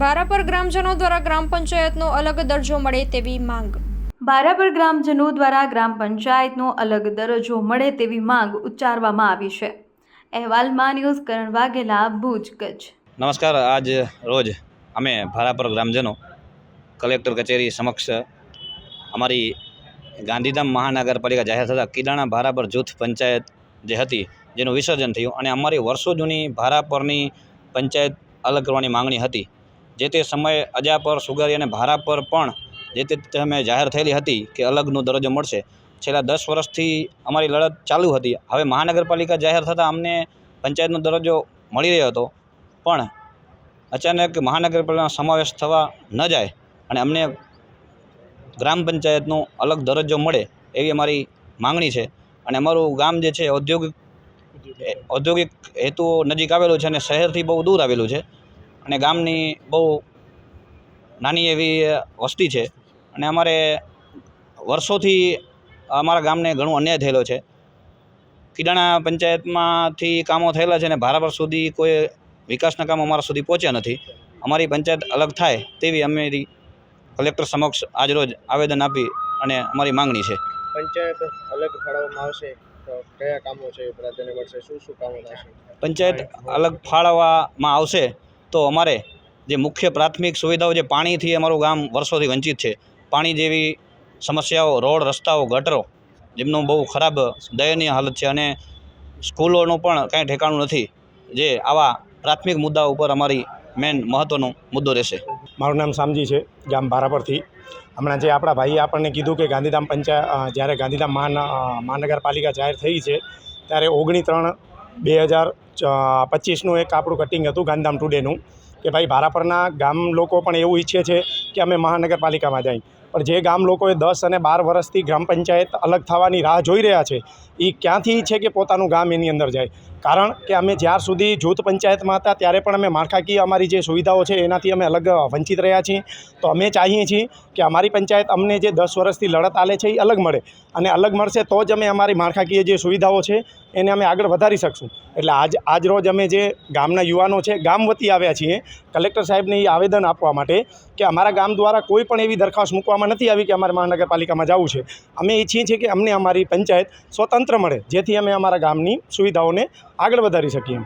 ભારાપર ગ્રામજનો દ્વારા ગ્રામ પંચાયતનો અલગ દરજ્જો મળે તેવી માંગ. બારાપર ગ્રામજનો દ્વારા ગ્રામ પંચાયતનો અલગ દરજ્જો મળે તેવી માંગ ઉચ્ચારવામાં આવી છે. અહેવાલમાં ન્યૂઝ કરણ વાઘેલા ભુજ કચ્છ. નમસ્કાર આજ રોજ અમે ભારાપર ગ્રામજનો કલેક્ટર કચેરી સમક્ષ અમારી ગાંધીધામ મહાનગરપાલિકા જાહેર થતાં કિડાણા ભારાપર જૂથ પંચાયત જે હતી જેનું વિસર્જન થયું અને અમારી વર્ષો જૂની ભારાપરની પંચાયત અલગ કરવાની માંગણી હતી. જે તે સમયે અજા પર, સુગારી અને ભારાપર પણ જે તે સમયે જાહેર થયેલી હતી કે અલગનો દરજ્જો મળશે. છેલ્લા દસ વર્ષથી અમારી લડત ચાલુ હતી. હવે મહાનગરપાલિકા જાહેર થતાં અમને પંચાયતનો દરજ્જો મળી રહ્યો હતો. પણ અચાનક મહાનગરપાલિકાનો સમાવેશ થવા ન જાય અને અમને ગ્રામ પંચાયતનો અલગ દરજ્જો મળે એવી અમારી માંગણી છે. અને અમારું ગામ જે છે, ઔદ્યોગિક ઔદ્યોગિક હેતુઓ નજીક આવેલું છે અને શહેરથી બહુ દૂર આવેલું છે. અને ગામની બહુ નાની એવી વસ્તી છે. અને અમારે વર્ષોથી અમારા ગામને ઘણો અન્યાય થયેલો છે. કિડાણા પંચાયતમાંથી કામો થયેલા છે અને ભારાપર સુધી કોઈ વિકાસના કામ અમારા સુધી પહોંચ્યા નથી. અમારી પંચાયત અલગ થાય તેવી અમારી કલેક્ટર સમક્ષ આજરોજ આવેદન આપી અને અમારી માંગણી છે. પંચાયત અલગ ફાળવવામાં આવશે તો કયા કામો છે એ પ્રાધાન્ય મળશે? શું શું કામો થશે? પંચાયત અલગ ફાળવવામાં આવશે તો અમારે જે મુખ્ય પ્રાથમિક સુવિધાઓ જે પાણીથી અમારું ગામ વર્ષોથી વંચિત છે, પાણી જેવી સમસ્યાઓ, રોડ, રસ્તાઓ, ગટરો, જેમનું બહુ ખરાબ દયનીય હાલત છે અને સ્કૂલોનું પણ કાંઈ ઠેકાણું નથી, જે આવા પ્રાથમિક મુદ્દા ઉપર અમારી મેન મહત્ત્વનો મુદ્દો રહેશે. મારું નામ સામજી છે, ગામ ભારાપરથી. હમણાં જે આપણા ભાઈએ આપણને કીધું કે ગાંધીધામ પંચાયત જ્યારે ગાંધીધામ મહાન મહાનગરપાલિકા જાહેર થઈ છે, ત્યારે ઓગણી ત્રણ બે હજાર પચીસનું એક આપણું કટિંગ હતું, ગાંધીધામ ટુડેનું કે ભાઈ ભારાપરના ગામ લોકો પણ એવું ઈચ્છે છે કે અમે મહાનગરપાલિકામાં જાય પણ જે ગામ લોકોએ દસ અને બાર વર્ષથી ગ્રામ પંચાયત અલગ થવાની રાહ જોઈ રહ્યા છે એ ક્યાંથી છે કે પોતાનું ગામ એની અંદર જાય? કારણ કે અમે જ્યાર સુધી જૂથ પંચાયતમાં હતા ત્યારે પણ અમે માળખાકીય અમારી જે સુવિધાઓ છે એનાથી અમે અલગ વંચિત રહ્યા છીએ. તો અમે ચાહીએ છીએ કે અમારી પંચાયત અમને જે દસ વર્ષથી લડત આલે છે એ અલગ મળે અને અલગ મળશે તો જ અમે અમારી માળખાકીય જે સુવિધાઓ છે એને અમે આગળ વધારી શકશું. એટલે આજ આજ રોજ અમે જે ગામના યુવાનો છે ગામ વતી આવ્યા છીએ, કલેક્ટર સાહેબને એ આવેદન આપવા માટે કે અમારા ગામ દ્વારા કોઈ પણ એવી દરખાસ્ત મૂકવામાં નથી આવી કે અમારે મહાનગરપાલિકામાં જવું છે. અમે ઈચ્છીએ છીએ કે અમને અમારી પંચાયત સ્વતંત્ર મળે, જેથી અમે અમારા ગામની સુવિધાઓને આગળ વધારી શકીએ.